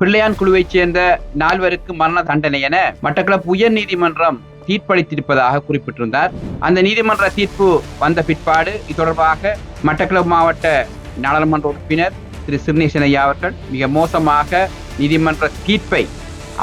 பிள்ளையான் குழுவைச் சேர்ந்த நால்வருக்கு மரண தண்டனை என மட்டக்களப்பு உயர் நீதிமன்றம் தீர்ப்பளித்திருப்பதாக குறிப்பிட்டிருந்தார். அந்த நீதிமன்ற தீர்ப்பு வந்த பிற்பாடு இது தொடர்பாக மட்டக்களப்பு மாவட்ட நாடாளுமன்ற உறுப்பினர் திரு சிறுநேசனையா அவர்கள் மிக மோசமாக நீதிமன்ற தீர்ப்பை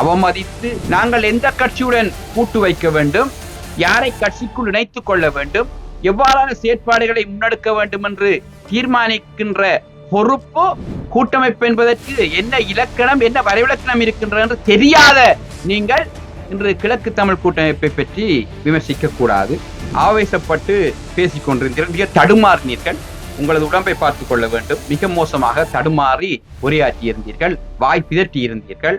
அவமதித்து நாங்கள் எந்த கட்சியுடன் கூட்டு வைக்க வேண்டும்? யாரை கட்சிக்குள் இணைத்துக் கொள்ள வேண்டும்? எவ்வாறான செயற்பாடுகளை முன்னெடுக்க வேண்டும்? என்று தீர்மானிக்கின்ற பொறுப்பு கூட்டமைப்பு என்பதற்கு என்ன இலக்கணம் என்ன வரைவிலக்கணம் இருக்கின்றது என்று தெரியாத நீங்கள் இன்று கிழக்கு தமிழ் கூட்டமைப்பை பற்றி விமர்சிக்க கூடாது. ஆவேசப்பட்டு பேசிக்கொண்டிருந்தீர்கள் மிக தடுமாறினீர்கள். உங்களது உடம்பை பார்த்துக் கொள்ள வேண்டும். மிக மோசமாக தடுமாறி உரையாற்றி இருந்தீர்கள். வாய் பிதற்றி இருந்தீர்கள்.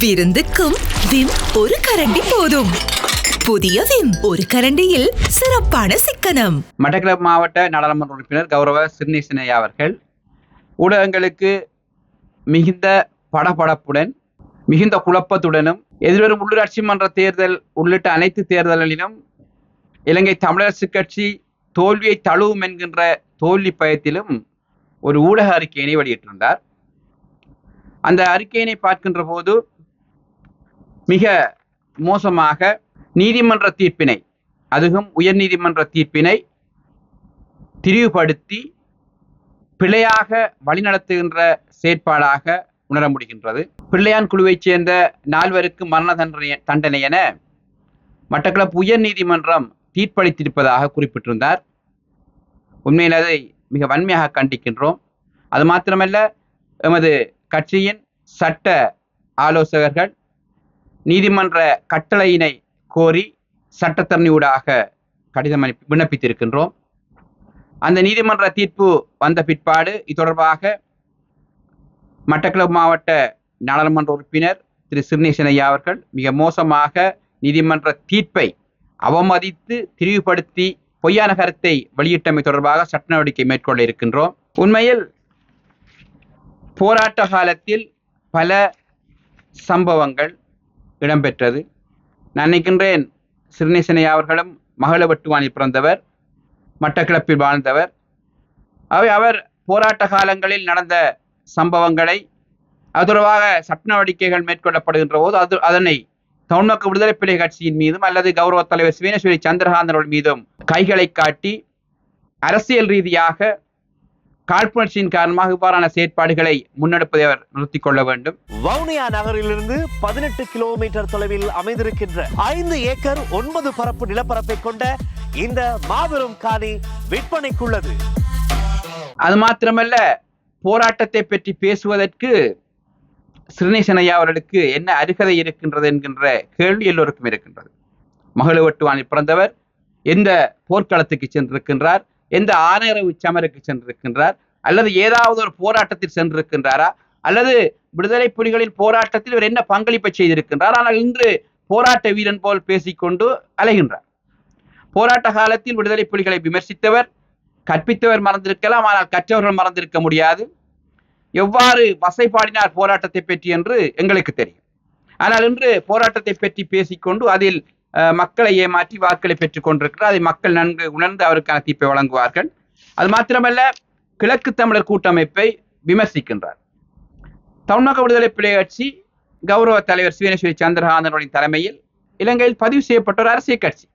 விருந்துக்கும் விம் ஒரு கரண்டி போதும். புதிய விம் ஒரு கரண்டியில் சிறப்பான சிக்கனம். மட்டக்களப்பு மாவட்ட நாடாளுமன்ற உறுப்பினர் கௌரவ சிறுநேசனையா அவர்கள் ஊடகங்களுக்கு மிகுந்த படபடப்புடன் மிகுந்த குழப்பத்துடனும் எதிர்வரும் உள்ளூராட்சி மன்ற தேர்தல் உள்ளிட்ட அனைத்து தேர்தல்களிலும் இலங்கை தமிழரசு கட்சி தோல்வியை தழுவும் என்கின்ற தோல்வி பயத்திலும் ஒரு ஊடக அறிக்கையினை வெளியிட்டிருந்தார். அந்த அறிக்கையினை பார்க்கின்ற போது மிக மோசமாக நீதிமன்ற தீர்ப்பினை அதுவும் உயர் நீதிமன்ற தீர்ப்பினை திரிவுபடுத்தி பிழையாக வழிநடத்துகின்ற செயற்பாடாக உணர முடிகின்றது. பிள்ளையான் குழுவைச் சேர்ந்த நால்வருக்கு மரண தண்டனை தண்டனை என மட்டக்களப்பு உயர் நீதிமன்றம் தீர்ப்பளித்திருப்பதாக குறிப்பிட்டிருந்தார். உண்மையில் அதை மிக வன்மையாக கண்டிக்கின்றோம். அது மாத்திரமல்ல எமது கட்சியின் சட்ட ஆலோசகர்கள் நீதிமன்ற கட்டளையினை கோரி சட்டத்தரணியூடாக கடிதம் அனுப்பி விண்ணப்பித்திருக்கின்றோம். அந்த நீதிமன்ற தீர்ப்பு வந்த பிற்பாடு இது தொடர்பாக மட்டக்களப்பு மாவட்ட நாடாளுமன்ற உறுப்பினர் திரு சிறுநேசன் ஐயா அவர்கள் மிக மோசமாக நீதிமன்ற தீர்ப்பை அவமதித்து திரிவுபடுத்தி பொய்யான கருத்தை வெளியிட்டமை தொடர்பாக சட்ட நடவடிக்கை மேற்கொள்ள இருக்கின்றோம். உண்மையில் போராட்ட காலத்தில் பல சம்பவங்கள் இடம்பெற்றது. நான் நினைக்கின்றேன் சிறுநேசனையா அவர்களும் மகளவட்டுவானில் பிறந்தவர் மட்டக்கிழப்பில் வாழ்ந்தவர். அவை அவர் போராட்ட காலங்களில் நடந்த சம்பவங்களை அது தொடர்பாக சட்ட நடவடிக்கைகள் மேற்கொள்ளப்படுகின்ற போது அது அதனை தமிழ்மக்கள் விடுதலை பிள்ளை கட்சியின் மீதும் அல்லது கௌரவ தலைவர் சிவேனேஸ்வரி சந்திரகாந்தன் மீதும் கைகளை காட்டி அரசியல் ரீதியாக காழ்ப்புணர்ச்சியின் காரணமாக இவ்வாறான செயற்பாடுகளை முன்னெடுப்பதை அவர் நிறுத்திக் கொள்ள வேண்டும். வவுனியா நகரிலிருந்து பதினெட்டு கிலோமீட்டர் தொலைவில் அமைந்திருக்கின்ற ஐந்து ஏக்கர் ஒன்பது பரப்பு நிலப்பரப்பை கொண்ட இந்த மாபெரும் காணி விற்பனைக்குள்ளது. அது மாத்திரமல்ல போராட்டத்தை பற்றி பேசுவதற்கு சிறுநேசன் ஐயா அவர்களுக்கு என்ன அருகதை இருக்கின்றது என்கின்ற கேள்வி எல்லோருக்கும் இருக்கின்றது. மகளவட்டுவானில் பிறந்தவர் எந்த போர்க்களத்துக்கு சென்றிருக்கின்றார்? எந்த ஆணையரவு சமருக்கு சென்றிருக்கின்றார்? அல்லது ஏதாவது ஒரு போராட்டத்தில் சென்றிருக்கின்றாரா? அல்லது விடுதலை புலிகளின் போராட்டத்தில் இவர் என்ன பங்களிப்பை செய்திருக்கின்றார்? ஆனால் இன்று போராட்ட வீரன் போல் பேசிக்கொண்டு அலைகின்றார். போராட்ட காலத்தில் விடுதலை புலிகளை விமர்சித்தவர் கற்பித்தவர் மறந்திருக்கலாம் ஆனால் கற்றவர்கள் மறந்திருக்க முடியாது. எவ்வாறு வசைப்பாடினார் போராட்டத்தை பற்றி என்று எங்களுக்கு தெரியும். ஆனால் இன்று போராட்டத்தை பற்றி பேசிக்கொண்டு அதில் மக்களை ஏமாற்றி வாக்களை பெற்றுக் கொண்டிருக்கிறார். அதை மக்கள் நன்கு உணர்ந்து அவருக்கான தீர்ப்பை வழங்குவார்கள். அது மாத்திரமல்ல கிழக்கு தமிழர் கூட்டமைப்பை விமர்சிக்கின்றார். தமிழக விடுதலை புலிகள் கட்சி கௌரவ தலைவர் சிவனேஸ்வரி சந்திரகாந்தனுடைய தலைமையில் இலங்கையில் பதிவு செய்யப்பட்ட ஒரு அரசியல் கட்சி.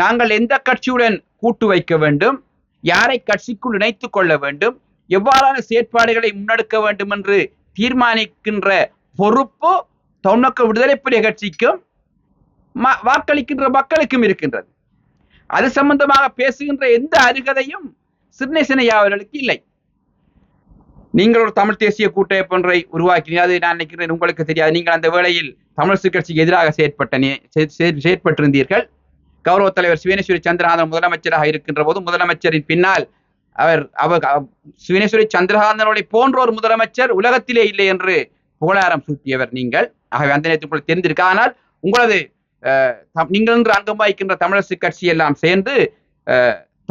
நாங்கள் எந்த கட்சியுடன் கூட்டு வைக்க வேண்டும் யாரை கட்சிக்குள் இணைத்துக் கொள்ள வேண்டும் எவ்வாறான செயற்பாடுகளை முன்னெடுக்க வேண்டும் என்று தீர்மானிக்கின்ற பொறுப்பு தமிழக விடுதலை புலிகள் கட்சிக்கும் வாக்களிக்கின்ற மக்களுக்கும் இருக்கின்றது. அது சம்பந்தமாக பேசுகின்ற எந்த அருகதையும் சிறுநேசனையா அவர்களுக்கு இல்லை. நீங்கள் ஒரு தமிழ் தேசிய கூட்டமைப்பு ஒன்றை உருவாக்கினீர்கள் அது நான் நினைக்கிறேன் உங்களுக்கு தெரியாது. நீங்கள் அந்த வேளையில் தமிழ் கட்சிக்கு எதிராக செயற்பட்ட செயற்பட்டிருந்தீர்கள். கௌரவ தலைவர் சிவனேஸ்வரி சந்திரநாதன் முதலமைச்சராக இருக்கின்ற போது முதலமைச்சரின் பின்னால் அவர் அவர் அவ- சிவனேஸ்வரி சந்திரகாந்தனுடைய போன்ற ஒரு முதலமைச்சர் உலகத்திலே இல்லை என்று புகழாரம் சூட்டியவர் நீங்கள். ஆகவே அந்த நேரத்தில் உங்களுக்கு தெரிந்திருக்கு ஆனால் உங்களது நீங்கள் இன்று அங்கம் வகிக்கின்ற தமிழரசு கட்சி எல்லாம் சேர்ந்து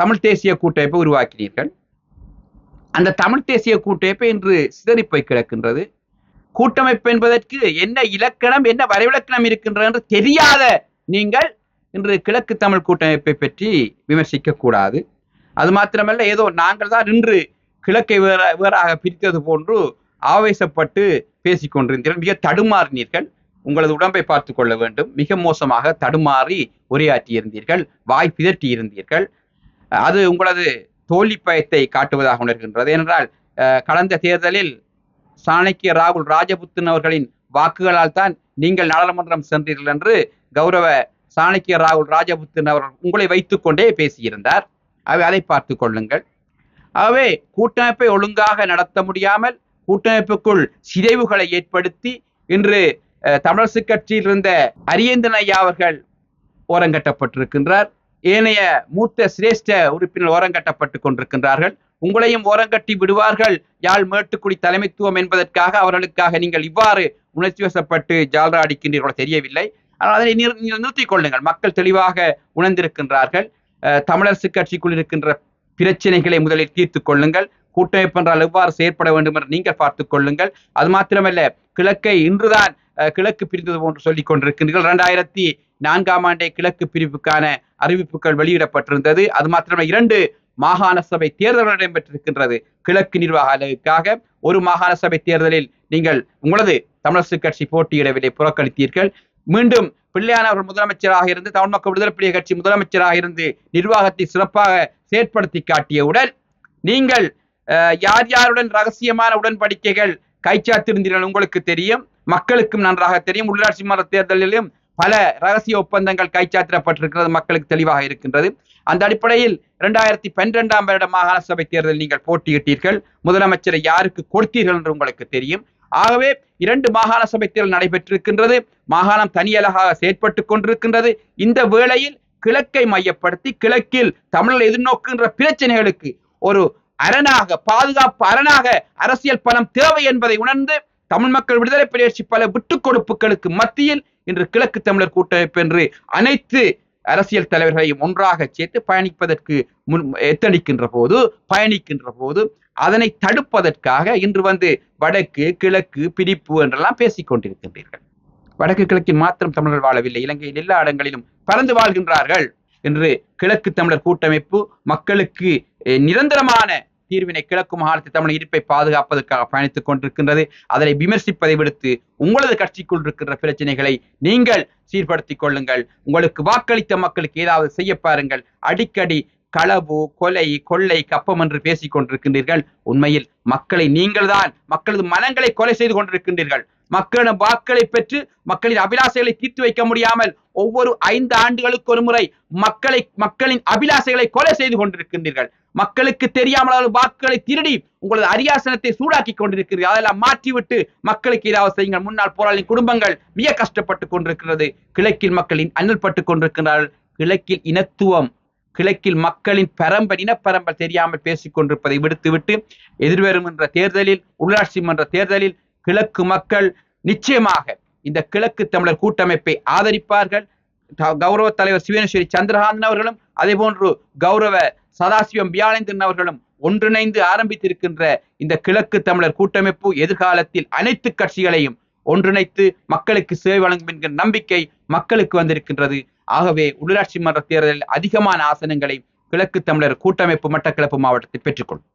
தமிழ் தேசிய கூட்டமைப்பை உருவாக்கினீர்கள். அந்த தமிழ் தேசிய கூட்டமைப்பு இன்று சிதறி போய் கிடக்கின்றது. கூட்டமைப்பு என்பதற்கு என்ன இலக்கணம் என்ன வரைவிலக்கணம் இருக்கின்றது என்று தெரியாத நீங்கள் இன்று கிழக்கு தமிழ் கூட்டமைப்பை பற்றி விமர்சிக்க கூடாது அது மாத்திரமல்ல ஏதோ நாங்கள் தான் இன்று கிழக்கை வேற வேறாக பிரித்தது போன்று ஆவேசப்பட்டு பேசிக்கொண்டிருந்தீர்கள் மிக தடுமாறினீர்கள். உங்களது உடம்பை பார்த்து கொள்ள வேண்டும். மிக மோசமாக தடுமாறி உரையாற்றியிருந்தீர்கள் வாய் பிதற்றியிருந்தீர்கள் அது உங்களது தோல்வி பயத்தை காட்டுவதாக உணர்கின்றது. ஏனென்றால் அஹ், கடந்த தேர்தலில் சாணக்கிய ராகுல் ராஜபுத்தன் அவர்களின் வாக்குகளால் தான் நீங்கள் நாடாளுமன்றம் சென்றீர்கள் என்று கௌரவ சாணக்கிய ராகுல் ராஜபுத்தன் அவர்கள் உங்களை வைத்துக்கொண்டே பேசியிருந்தார். அவை அதை பார்த்து கொள்ளுங்கள். ஆகவே கூட்டமைப்பை ஒழுங்காக நடத்த முடியாமல் கூட்டமைப்புக்குள் சிதைவுகளை ஏற்படுத்தி இன்று தமிழரசு கட்சியில் இருந்த அரியந்தன் ஐயா அவர்கள் ஓரங்கட்டப்பட்டிருக்கின்றார் ஏனைய மூத்த சிரேஷ்ட உறுப்பினர் ஓரங்கட்டப்பட்டு கொண்டிருக்கின்றார்கள். உங்களையும் ஓரங்கட்டி விடுவார்கள். யாழ் மேட்டுக்குடி தலைமைத்துவம் என்பதற்காக அவர்களுக்காக நீங்கள் இவ்வாறு உணர்ச்சி வசப்பட்டு ஜால்ரா அடிக்கின்றீர்களோ தெரியவில்லை. ஆனால் அதனை நீங்கள் நிறுத்திக் கொள்ளுங்கள். மக்கள் தெளிவாக உணர்ந்திருக்கின்றார்கள். அஹ், தமிழரசு கட்சிக்குள் இருக்கின்ற பிரச்சனைகளை முதலில் தீர்த்துக் கொள்ளுங்கள். கூட்டமைப்பு என்றால் எவ்வாறு செயற்பட வேண்டும் என்று நீங்கள் பார்த்துக் கொள்ளுங்கள். அது மாத்திரமல்ல கிழக்கை இன்றுதான் கிழக்கு பிரிந்தது போன்று சொல்லிக் கொண்டிருக்கின்றீர்கள். இரண்டாயிரத்தி நான்காம் ஆண்டே கிழக்கு பிரிவுக்கான அறிவிப்புகள் வெளியிடப்பட்டிருந்தது. அது மாத்திரமே இரண்டு மாகாண சபை தேர்தல்கள் இடம்பெற்றிருக்கின்றது கிழக்கு நிர்வாக அலகுக்காக ஒரு மாகாண சபை தேர்தலில் நீங்கள் உங்களது தமிழரசு கட்சி போட்டியிடவில்லை புறக்கணித்தீர்கள். மீண்டும் பிள்ளையான அவர்கள் முதலமைச்சராக இருந்து தமிழ் மக்கள் விடுதலை புலிகள் கட்சி முதலமைச்சராக இருந்து நிர்வாகத்தை சிறப்பாக செயற்படுத்தி காட்டியவுடன் நீங்கள் அஹ், யார் யாருடன் ரகசியமான உடன்படிக்கைகள் கைச்சாத்திருந்தீர்கள் உங்களுக்கு தெரியும். மக்களுக்கும் நன்றாக தெரியும். உள்ளாட்சி மன்ற தேர்தலிலும் பல ரகசிய ஒப்பந்தங்கள் கைச்சாத்திடப்பட்டிருக்கிறது. மக்களுக்கு தெளிவாக இருக்கின்றது. அந்த அடிப்படையில் இரண்டாயிரத்தி பன்னிரெண்டாம் வருட மாகாண சபை தேர்தலில் நீங்கள் போட்டியிட்டீர்கள். முதலமைச்சரை யாருக்கு கொடுத்தீர்கள் என்று உங்களுக்கு தெரியும். ஆகவே இரண்டு மாகாண சபை தேர்தல் நடைபெற்றிருக்கின்றது. மாகாணம் தனியலகாக செயற்பட்டு கொண்டிருக்கின்றது. இந்த வேளையில் கிழக்கை மையப்படுத்தி கிழக்கில் தமிழர் எதிர்நோக்குகின்ற பிரச்சனைகளுக்கு ஒரு அரணாக பாதுகாப்பு அரணாக அரசியல் பலம் தேவை என்பதை உணர்ந்து தமிழ் மக்கள் விடுதலை புலிகட்சி பல விட்டுக் கொடுப்புகளுக்கு மத்தியில் இன்று கிழக்கு தமிழர் கூட்டமைப்பு என்று அனைத்து அரசியல் தலைவர்களையும் ஒன்றாக சேர்த்து பயணிப்பதற்கு முன் எத்தணிக்கின்ற போது பயணிக்கின்ற போது அதனை தடுப்பதற்காக இன்று வந்து வடக்கு கிழக்கு பிரிப்பு என்றெல்லாம் பேசிக் கொண்டிருக்கின்றீர்கள். வடக்கு கிழக்கில் மாத்திரம் தமிழர்கள் வாழவில்லை. இலங்கையில் எல்லா இடங்களிலும் பறந்து வாழ்கின்றார்கள் என்று கிழக்கு தமிழர் கூட்டமைப்பு மக்களுக்கு நிரந்தரமான தீர்வினை கிழக்கு மாகாணத்தில் தமிழ் இருப்பை பாதுகாப்பதற்காக பயணித்துக் கொண்டிருக்கின்றது. அதனை விமர்சிப்பதை விடுத்து உங்களது கட்சிக்குள் இருக்கின்ற பிரச்சனைகளை நீங்கள் சீர்படுத்திக் கொள்ளுங்கள். உங்களுக்கு வாக்களித்த மக்களுக்கு ஏதாவது செய்ய பாருங்கள். அடிக்கடி களவு கொலை கொள்ளை கப்பம் என்று பேசிக் கொண்டிருக்கின்றீர்கள். உண்மையில் மக்களை நீங்கள்தான் மக்களது மனங்களை கொலை செய்து கொண்டிருக்கின்றீர்கள். மக்களிடம் வாக்களை பெற்று மக்களின் அபிலாசைகளை தீர்த்து வைக்க முடியாமல் ஒவ்வொரு ஐந்து ஆண்டுகளுக்கு ஒரு முறை மக்களை மக்களின் அபிலாசைகளை கொலை செய்து கொண்டிருக்கின்றீர்கள். மக்களுக்கு தெரியாமல் வாக்குகளை திருடி உங்களது அரியாசனத்தை சூடாக்கி கொண்டிருக்கிறீர்கள். அதெல்லாம் மாற்றிவிட்டு மக்களுக்கு ஏதாவது செய்யுங்கள். முன்னாள் போராளி குடும்பங்கள் மிக கஷ்டப்பட்டு கொண்டிருக்கிறது. கிழக்கில் மக்களின் அண்ணல் பட்டு கொண்டிருக்கிறார்கள். கிழக்கில் இனத்துவம் கிழக்கில் மக்களின் பரம்பல் இனப்பரம்பல் தெரியாமல் பேசிக் கொண்டிருப்பதை விடுத்துவிட்டு எதிர்வரும் என்ற தேர்தலில் உள்ளாட்சி மன்ற தேர்தலில் கிழக்கு மக்கள் நிச்சயமாக இந்த கிழக்கு தமிழர் கூட்டமைப்பை ஆதரிப்பார்கள். த- கௌரவ தலைவர் சிவனேஸ்வரி சந்திரகாந்தன் அவர்களும் அதே போன்று கௌரவ சதாசிவம் வியாழேந்திரன் அவர்களும் ஒன்றிணைந்து ஆரம்பித்திருக்கின்ற இந்த கிழக்கு தமிழர் கூட்டமைப்பு எதிர்காலத்தில் அனைத்து கட்சிகளையும் ஒன்றிணைத்து மக்களுக்கு சேவை வழங்கும் என்கிற நம்பிக்கை மக்களுக்கு வந்திருக்கின்றது. ஆகவே உள்ளாட்சி மன்ற தேர்தலில் அதிகமான ஆசனங்களை கிழக்கு தமிழர் கூட்டமைப்பு மட்டக்கிழப்பு மாவட்டத்தில் பெற்றுக்கொள்ளும்.